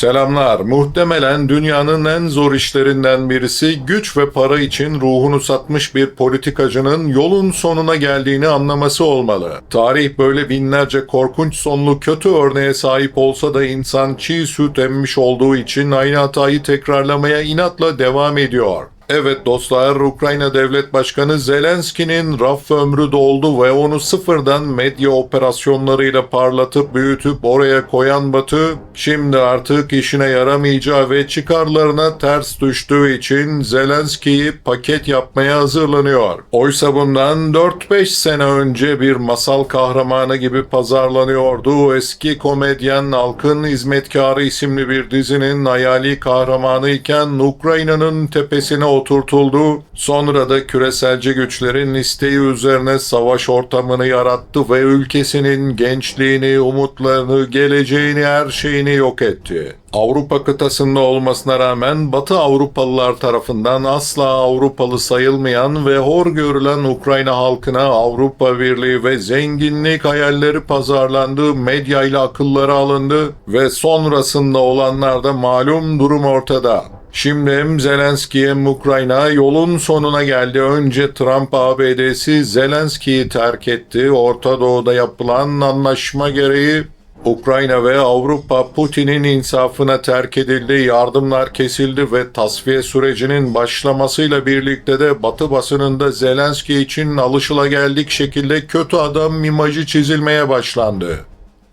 Selamlar. Muhtemelen dünyanın en zor işlerinden birisi güç ve para için ruhunu satmış bir politikacının yolun sonuna geldiğini anlaması olmalı. Tarih böyle binlerce korkunç sonlu kötü örneğe sahip olsa da insan çiğ süt emmiş olduğu için aynı hatayı tekrarlamaya inatla devam ediyor. Evet dostlar, Ukrayna Devlet Başkanı Zelenski'nin raf ömrü doldu ve onu sıfırdan medya operasyonlarıyla parlatıp büyütüp oraya koyan Batı, şimdi artık işine yaramayacağı ve çıkarlarına ters düştüğü için Zelenski'yi paket yapmaya hazırlanıyor. Oysa bundan 4-5 sene önce bir masal kahramanı gibi pazarlanıyordu. Eski komedyen Halkın Hizmetkarı isimli bir dizinin hayali kahramanı iken Ukrayna'nın tepesine oturtuldu. Sonra da küreselci güçlerin isteği üzerine savaş ortamını yarattı ve ülkesinin gençliğini, umutlarını, geleceğini, her şeyini yok etti. Avrupa kıtasında olmasına rağmen Batı Avrupalılar tarafından asla Avrupalı sayılmayan ve hor görülen Ukrayna halkına Avrupa Birliği ve zenginlik hayalleri pazarlandı, medyayla akılları alındı ve sonrasında olanlarda malum durum ortada. Şimdi hem Zelenski hem Ukrayna yolun sonuna geldi. Önce Trump ABD'si Zelenski'yi terk etti. Orta Doğu'da yapılan anlaşma gereği Ukrayna ve Avrupa Putin'in insafına terk edildi, yardımlar kesildi ve tasfiye sürecinin başlamasıyla birlikte de Batı basınında Zelenski için alışılageldik şekilde kötü adam imajı çizilmeye başlandı.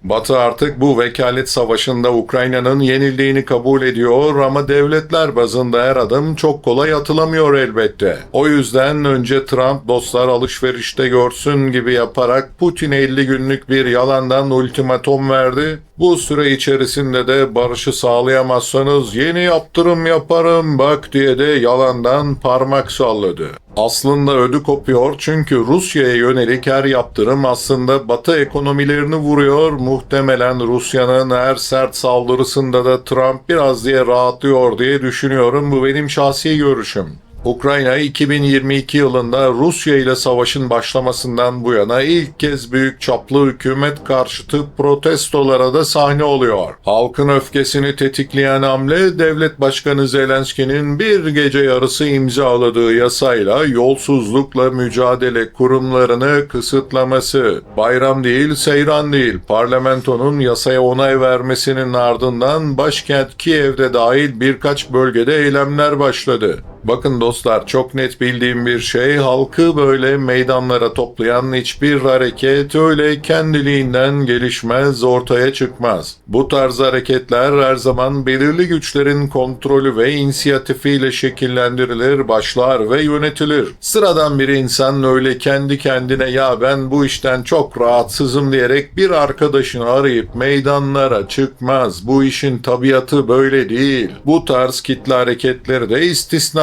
Batı artık bu vekalet savaşında Ukrayna'nın yenildiğini kabul ediyor ama devletler bazında her adım çok kolay atılamıyor elbette. O yüzden önce Trump dostlar alışverişte görsün gibi yaparak Putin'e 50 günlük bir yalandan ultimatom verdi. Bu süre içerisinde de barışı sağlayamazsanız yeni yaptırım yaparım bak diye de yalandan parmak salladı. Aslında ödü kopuyor çünkü Rusya'ya yönelik her yaptırım aslında Batı ekonomilerini vuruyor. Muhtemelen Rusya'nın her sert saldırısında da Trump biraz diye rahatlıyor diye düşünüyorum. Bu benim şahsi görüşüm. Ukrayna 2022 yılında Rusya ile savaşın başlamasından bu yana ilk kez büyük çaplı hükümet karşıtı protestolara da sahne oluyor. Halkın öfkesini tetikleyen hamle devlet başkanı Zelenski'nin bir gece yarısı imzaladığı yasayla yolsuzlukla mücadele kurumlarını kısıtlaması. Bayram değil, seyran değil. Parlamentonun yasaya onay vermesinin ardından başkent Kiev'de dahil birkaç bölgede eylemler başladı. Bakın dostlar çok net bildiğim bir şey halkı böyle meydanlara toplayan hiçbir hareket öyle kendiliğinden gelişmez ortaya çıkmaz. Bu tarz hareketler her zaman belirli güçlerin kontrolü ve inisiyatifiyle şekillendirilir, başlar ve yönetilir. Sıradan bir insan öyle kendi kendine ya ben bu işten çok rahatsızım diyerek bir arkadaşını arayıp meydanlara çıkmaz. Bu işin tabiatı böyle değil. Bu tarz kitle hareketleri de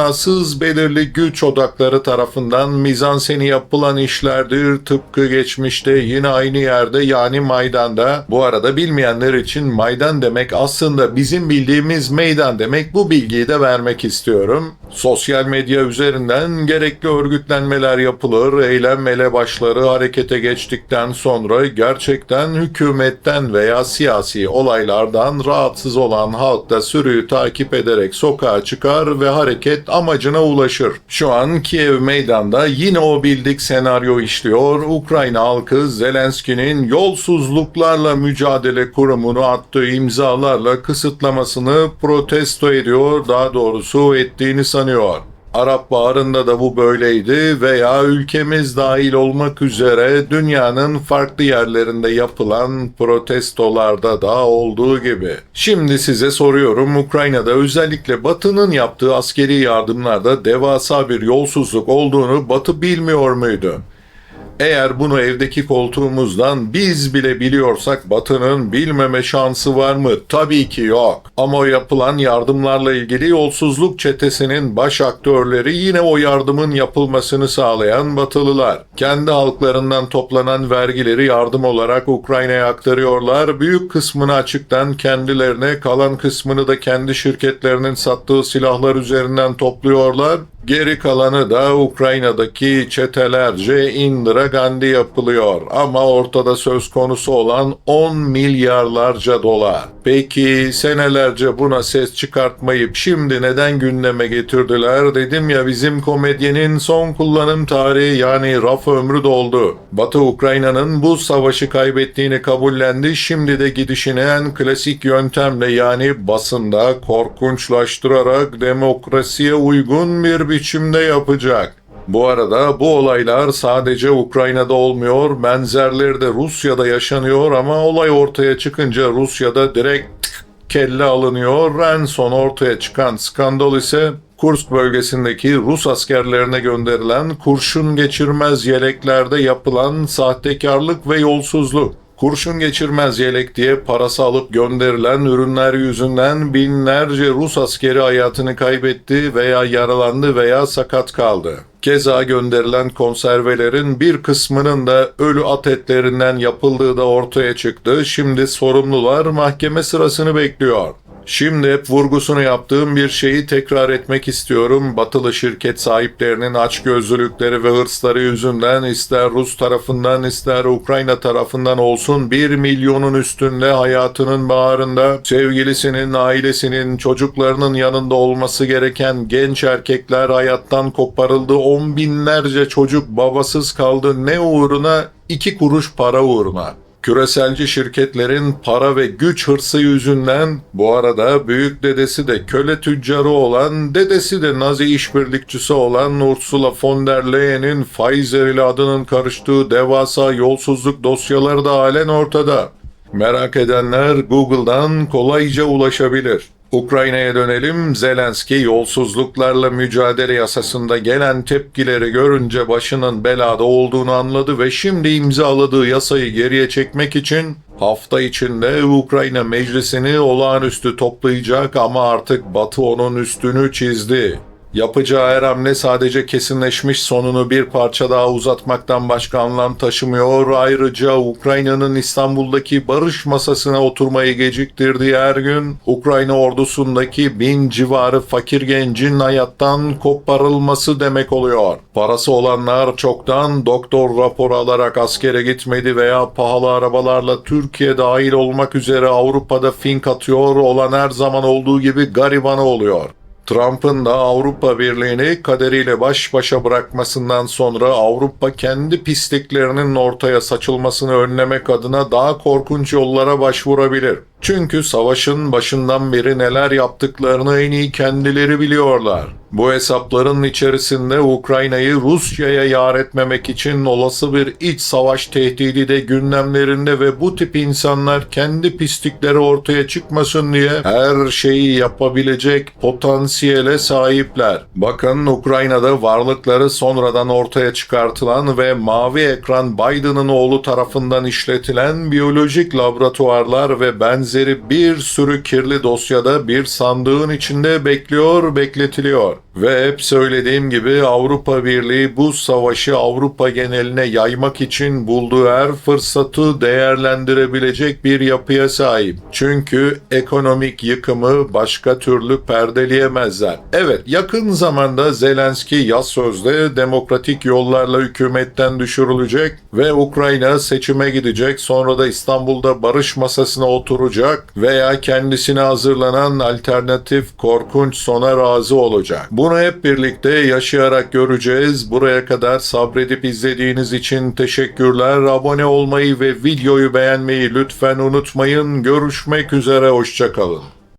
istisnasız belirli güç odakları tarafından mizanseni yapılan işlerdir. Tıpkı geçmişte yine aynı yerde yani Maydan'da. Bu arada bilmeyenler için Maydan demek aslında bizim bildiğimiz meydan demek. Bu bilgiyi de vermek istiyorum. Sosyal medya üzerinden gerekli örgütlenmeler yapılır, eylem elebaşları harekete geçtikten sonra gerçekten hükümetten veya siyasi olaylardan rahatsız olan halk da sürüyü takip ederek sokağa çıkar ve hareket amacına ulaşır. Şu an Kiev meydanda yine o bildik senaryo işliyor. Ukrayna halkı Zelenski'nin yolsuzluklarla mücadele kurumunu attığı imzalarla kısıtlamasını protesto ediyor, daha doğrusu ettiğini sanıyor. Arap Baharı'nda da bu böyleydi veya ülkemiz dahil olmak üzere dünyanın farklı yerlerinde yapılan protestolarda da olduğu gibi. Şimdi size soruyorum Ukrayna'da özellikle Batı'nın yaptığı askeri yardımlarda devasa bir yolsuzluk olduğunu Batı bilmiyor muydu? Eğer bunu evdeki koltuğumuzdan biz bile biliyorsak Batı'nın bilmeme şansı var mı? Tabii ki yok. Ama o yapılan yardımlarla ilgili yolsuzluk çetesinin baş aktörleri yine o yardımın yapılmasını sağlayan Batılılar. Kendi halklarından toplanan vergileri yardım olarak Ukrayna'ya aktarıyorlar. Büyük kısmını açıktan kendilerine, kalan kısmını da kendi şirketlerinin sattığı silahlar üzerinden topluyorlar Geri kalanı da Ukrayna'daki çetelerce Indira Gandhi yapılıyor ama ortada söz konusu olan 10 milyarlarca dolar. Peki senelerce buna ses çıkartmayıp şimdi neden gündeme getirdiler? Dedim ya bizim komedyenin son kullanım tarihi yani raf ömrü doldu. Batı Ukrayna'nın bu savaşı kaybettiğini kabullendi. Şimdi de gidişini en klasik yöntemle yani basında korkunçlaştırarak demokrasiye uygun bir biçimde yapacak. Bu arada bu olaylar sadece Ukrayna'da olmuyor, benzerleri de Rusya'da yaşanıyor ama olay ortaya çıkınca Rusya'da direkt kelle alınıyor. En son ortaya çıkan skandal ise Kursk bölgesindeki Rus askerlerine gönderilen kurşun geçirmez yeleklerde yapılan sahtekarlık ve yolsuzluk. Kurşun geçirmez yelek diye parası alıp gönderilen ürünler yüzünden binlerce Rus askeri hayatını kaybetti veya yaralandı veya sakat kaldı. Keza gönderilen konservelerin bir kısmının da ölü at etlerinden yapıldığı da ortaya çıktı. Şimdi sorumlular mahkeme sırasını bekliyor. Şimdi hep vurgusunu yaptığım bir şeyi tekrar etmek istiyorum. Batılı şirket sahiplerinin açgözlülükleri ve hırsları yüzünden ister Rus tarafından ister Ukrayna tarafından olsun 1 milyonun üstünde hayatının bağrında sevgilisinin, ailesinin, çocuklarının yanında olması gereken genç erkekler hayattan koparıldı. On binlerce çocuk babasız kaldı. Ne uğruna? İki kuruş para uğruna. Küreselci şirketlerin para ve güç hırsı yüzünden bu arada büyük dedesi de köle tüccarı olan, dedesi de Nazi işbirlikçisi olan Ursula von der Leyen'in Pfizer ile adının karıştığı devasa yolsuzluk dosyaları da halen ortada. Merak edenler Google'dan kolayca ulaşabilir. Ukrayna'ya dönelim. Zelenski yolsuzluklarla mücadele yasasında gelen tepkileri görünce başının belada olduğunu anladı ve şimdi imzaladığı yasayı geriye çekmek için hafta içinde Ukrayna meclisini olağanüstü toplayacak ama artık Batı onun üstünü çizdi. Yapacağı her hamle sadece kesinleşmiş sonunu bir parça daha uzatmaktan başka anlam taşımıyor. Ayrıca Ukrayna'nın İstanbul'daki barış masasına oturmayı geciktirdiği her gün Ukrayna ordusundaki bin civarı fakir gencin hayattan koparılması demek oluyor. Parası olanlar çoktan doktor raporu alarak askere gitmedi veya pahalı arabalarla Türkiye dahil olmak üzere Avrupa'da fink atıyor olan her zaman olduğu gibi garibanı oluyor. Trump'ın da Avrupa Birliği'ni kaderiyle baş başa bırakmasından sonra Avrupa kendi pisliklerinin ortaya saçılmasını önlemek adına daha korkunç yollara başvurabilir. Çünkü savaşın başından beri neler yaptıklarını en iyi kendileri biliyorlar. Bu hesapların içerisinde Ukrayna'yı Rusya'ya yar etmemek için olası bir iç savaş tehdidi de gündemlerinde ve bu tip insanlar kendi pislikleri ortaya çıkmasın diye her şeyi yapabilecek potansiyele sahipler. Bakın Ukrayna'da varlıkları sonradan ortaya çıkartılan ve mavi ekran Biden'ın oğlu tarafından işletilen biyolojik laboratuvarlar ve benzeri bir sürü kirli dosyada bir sandığın içinde bekliyor, bekletiliyor. Ve hep söylediğim gibi Avrupa Birliği bu savaşı Avrupa geneline yaymak için bulduğu her fırsatı değerlendirebilecek bir yapıya sahip. Çünkü ekonomik yıkımı başka türlü perdeleyemezler. Evet yakın zamanda Zelenski yaz sözde demokratik yollarla hükümetten düşürülecek ve Ukrayna seçime gidecek sonra da İstanbul'da barış masasına oturacak veya kendisine hazırlanan alternatif korkunç sona razı olacak. Bunu hep birlikte yaşayarak göreceğiz. Buraya kadar sabredip izlediğiniz için teşekkürler. Abone olmayı ve videoyu beğenmeyi lütfen unutmayın. Görüşmek üzere, hoşçakalın.